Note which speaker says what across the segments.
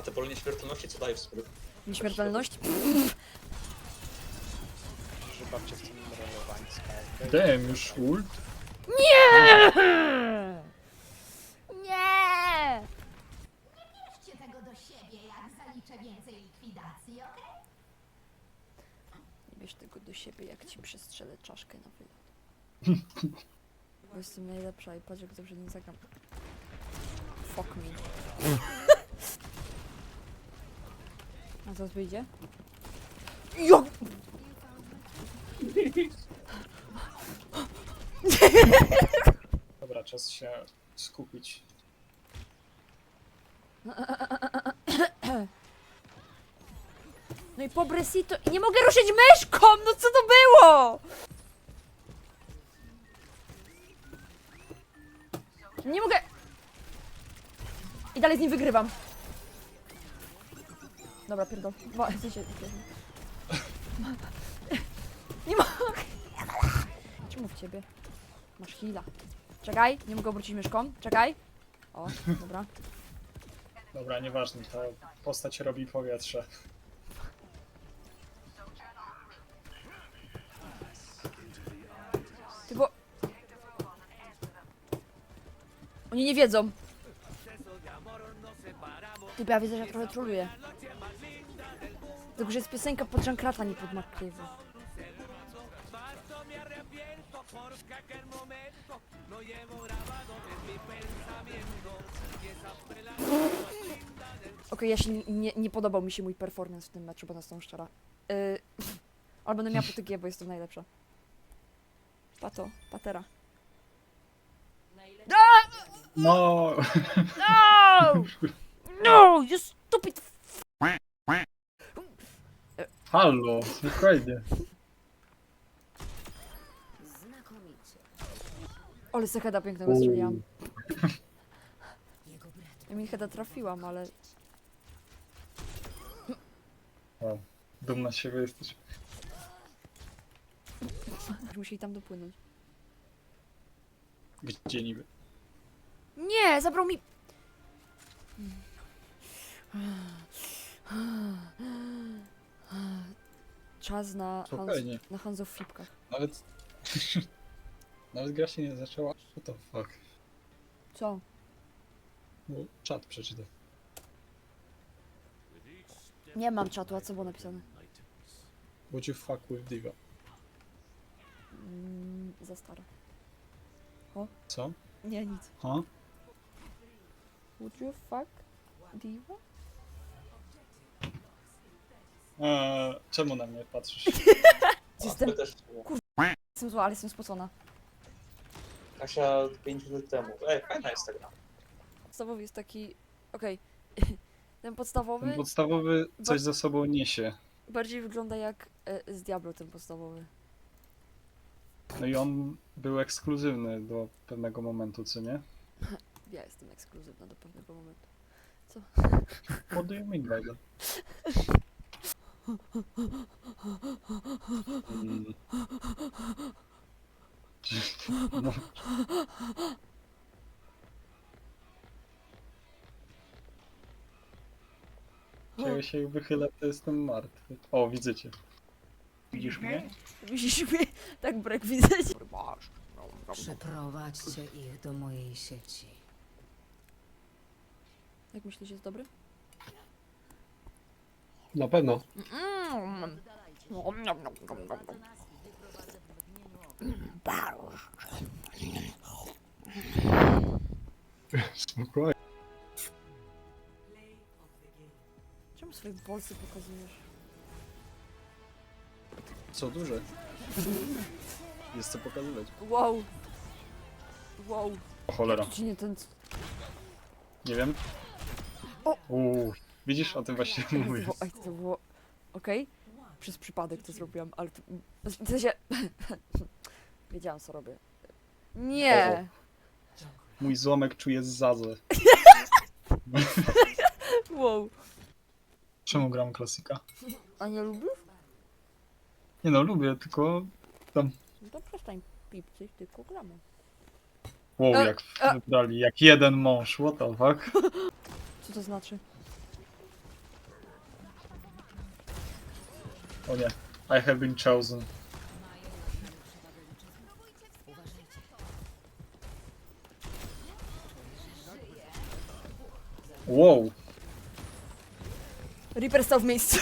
Speaker 1: A te pole nieśmiertelności co daje w sobie?
Speaker 2: Nieśmiertelność?
Speaker 3: Że babcia w tym?
Speaker 4: Damn, już ult?
Speaker 2: Nie!
Speaker 5: Bierzcie tego do siebie, jak zaliczę więcej likwidacji, okej?
Speaker 2: Nie bierz tego do siebie, jak ci przestrzelę czaszkę na wylot. Bo jestem najlepsza i patrz jak dobrze nie zagram. Fuck me. A zaraz wyjdzie? Jo!
Speaker 4: Dobra, czas się skupić.
Speaker 2: No i po Bresito... i Nie mogę ruszyć myszką! No co to było? Nie mogę... I dalej z nim wygrywam. Dobra, pierdol. Bo, w sensie. Nie mogę. Czemu w ciebie? Masz heala. Czekaj, nie mogę obrócić myszką. Czekaj. O, dobra.
Speaker 4: Dobra, nieważne, ta postać robi powietrze.
Speaker 2: Ty bo... Oni nie wiedzą. Ty, bo ja widzę, że ja trochę troluję. Tylko, że jest piosenka pod Żankrata, nie pod McCave'a. Okej, ja się nie, nie, podobał mi się mój performance w tym meczu, bo na tą szczera. Yy, ale będę miała potygię, bo jestem najlepsza. Pato, patera.
Speaker 4: No,
Speaker 2: No! No, you stupid
Speaker 4: halo, spokojnie.
Speaker 2: Ale se heada pięknego strzeliłam. Ja mi heada trafiłam, ale...
Speaker 4: Wow, dumna z siebie jesteś.
Speaker 2: Musieli tam dopłynąć.
Speaker 4: Gdzie niby?
Speaker 2: Nie, zabrał mi... Czas na, Hans,
Speaker 4: Spokojnie.
Speaker 2: na Hanzo w fipkach.
Speaker 4: Nawet... Nawet gra się nie zaczęła. What the fuck?
Speaker 2: Co?
Speaker 4: No, czat przeczytaj.
Speaker 2: Nie mam czatu, a co było napisane?
Speaker 4: Would you fuck with Diva?
Speaker 2: Mm, za stare.
Speaker 4: Co?
Speaker 2: Nie, nic.
Speaker 4: Ha?
Speaker 2: Would you fuck diva?
Speaker 4: Eee, czemu na mnie patrzysz?
Speaker 2: Jestem,
Speaker 1: My też.
Speaker 2: jestem zła, ale jestem spocona.
Speaker 1: Kasia 5 minut temu. Ej, fajna jest ta gra.
Speaker 2: Podstawowy jest taki... Okej. Ten podstawowy
Speaker 4: Ten podstawowy coś za sobą niesie.
Speaker 2: bardziej wygląda jak e, z Diablo ten podstawowy.
Speaker 4: No i on był ekskluzywny do pewnego momentu, co nie?
Speaker 2: Ja jestem ekskluzywna do pewnego momentu.
Speaker 4: What do you mean by that? Mm. No, Czego się wychylę, to jestem martwy. O, widzę cię. Widzisz mnie?
Speaker 2: Widzisz mnie? Tak brek widzę.
Speaker 6: Przeprowadźcie ich do mojej sieci.
Speaker 2: Jak myślisz, jest dobry?
Speaker 4: Na pewno.
Speaker 2: Mm.
Speaker 4: Spokojnie.
Speaker 2: Czemu swoje bolsy pokazujesz?
Speaker 4: Co duże? Jest co pokazywać.
Speaker 2: Wow. Wow.
Speaker 4: O cholera.
Speaker 2: Czy nie ten...
Speaker 4: Nie wiem.
Speaker 2: O!
Speaker 4: Uuu, widzisz, o tym właśnie
Speaker 2: To
Speaker 4: mówię.
Speaker 2: było, ej, to było... Okej? Przez przypadek to zrobiłam, ale to... W sensie... Wiedziałam, co robię. Nie!
Speaker 4: Mój złomek czuje zazę.
Speaker 2: Wow.
Speaker 4: Czemu gram klasika?
Speaker 2: A nie lubisz?
Speaker 4: Nie no, lubię, tylko...
Speaker 2: No to przestań pipczyć, tylko gramy.
Speaker 4: Wow, jak wybrali, jak jeden mąż, what the fuck?
Speaker 2: Co to znaczy?
Speaker 4: O nie. I have been chosen. Wow.
Speaker 2: Reaper stał w miejscu.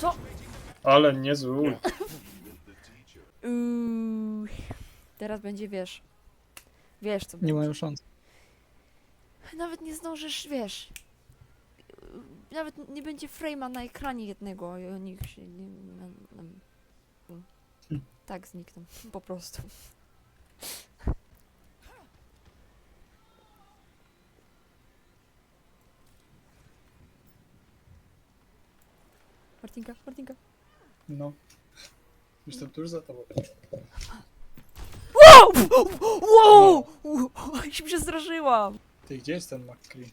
Speaker 2: Co?
Speaker 4: Ale niezły ult.
Speaker 2: Uuu. Teraz będzie, wiesz. Wiesz co
Speaker 7: Nie
Speaker 2: będzie.
Speaker 7: mają szans.
Speaker 2: Nawet nie zdążysz, wiesz. Nawet nie będzie frame'a na ekranie jednego i oni się nie... na- na- Tak znikną, po prostu. Martinka, Martinka.
Speaker 4: No. Jestem tuż za tobą.
Speaker 2: Wow! wow!
Speaker 4: Ty, gdzie jest ten McCree?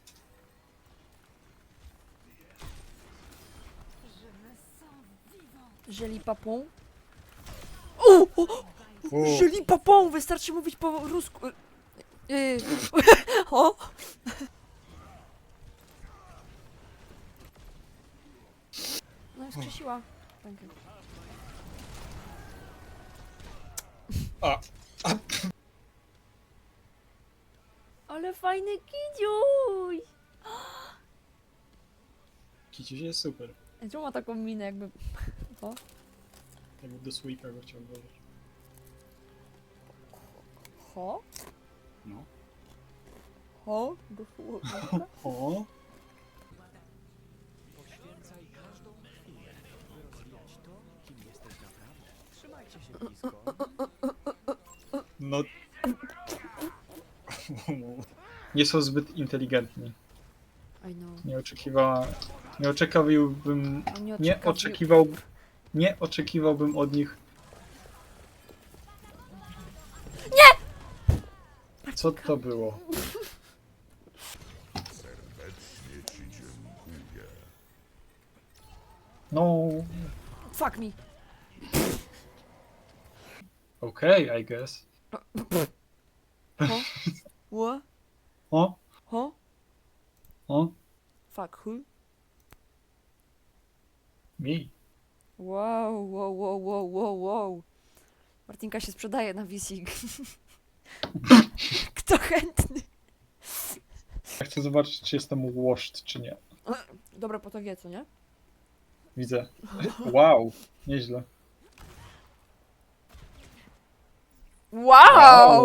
Speaker 2: Żeli papą. O! o! Papą! Wystarczy mówić po rusku. Yy. o! No, skrzesiła. rękę.
Speaker 4: A.
Speaker 2: Ale fajny kidziuj!
Speaker 4: Kiciuś jest super.
Speaker 2: Czemu ma taką minę jakby...
Speaker 4: Jakby do sweepa go chciał włożyć.
Speaker 2: Ho?
Speaker 4: No.
Speaker 2: Ho? Do słowika?
Speaker 4: O!
Speaker 3: Trzymajcie się blisko.
Speaker 4: No. Nie są zbyt inteligentni. Nie oczekiwała. Nie oczekiwałbym.
Speaker 2: Nie,
Speaker 4: oczekiwał. Nie oczekiwałbym od nich. Nie! Co to było? No.
Speaker 2: Fuck me!
Speaker 4: Okay, I guess.
Speaker 2: What?
Speaker 4: O,
Speaker 2: Ho?
Speaker 4: o,
Speaker 2: Fuck who?
Speaker 4: mi.
Speaker 2: Wow, wow, wow, wow, wow, wow. Martinka się sprzedaje na Wisig. Kto chętny?
Speaker 4: Ja chcę zobaczyć, czy jestem washed, czy nie.
Speaker 2: Dobra, po to wie, co nie?
Speaker 4: Widzę. Wow, nieźle.
Speaker 2: Wow!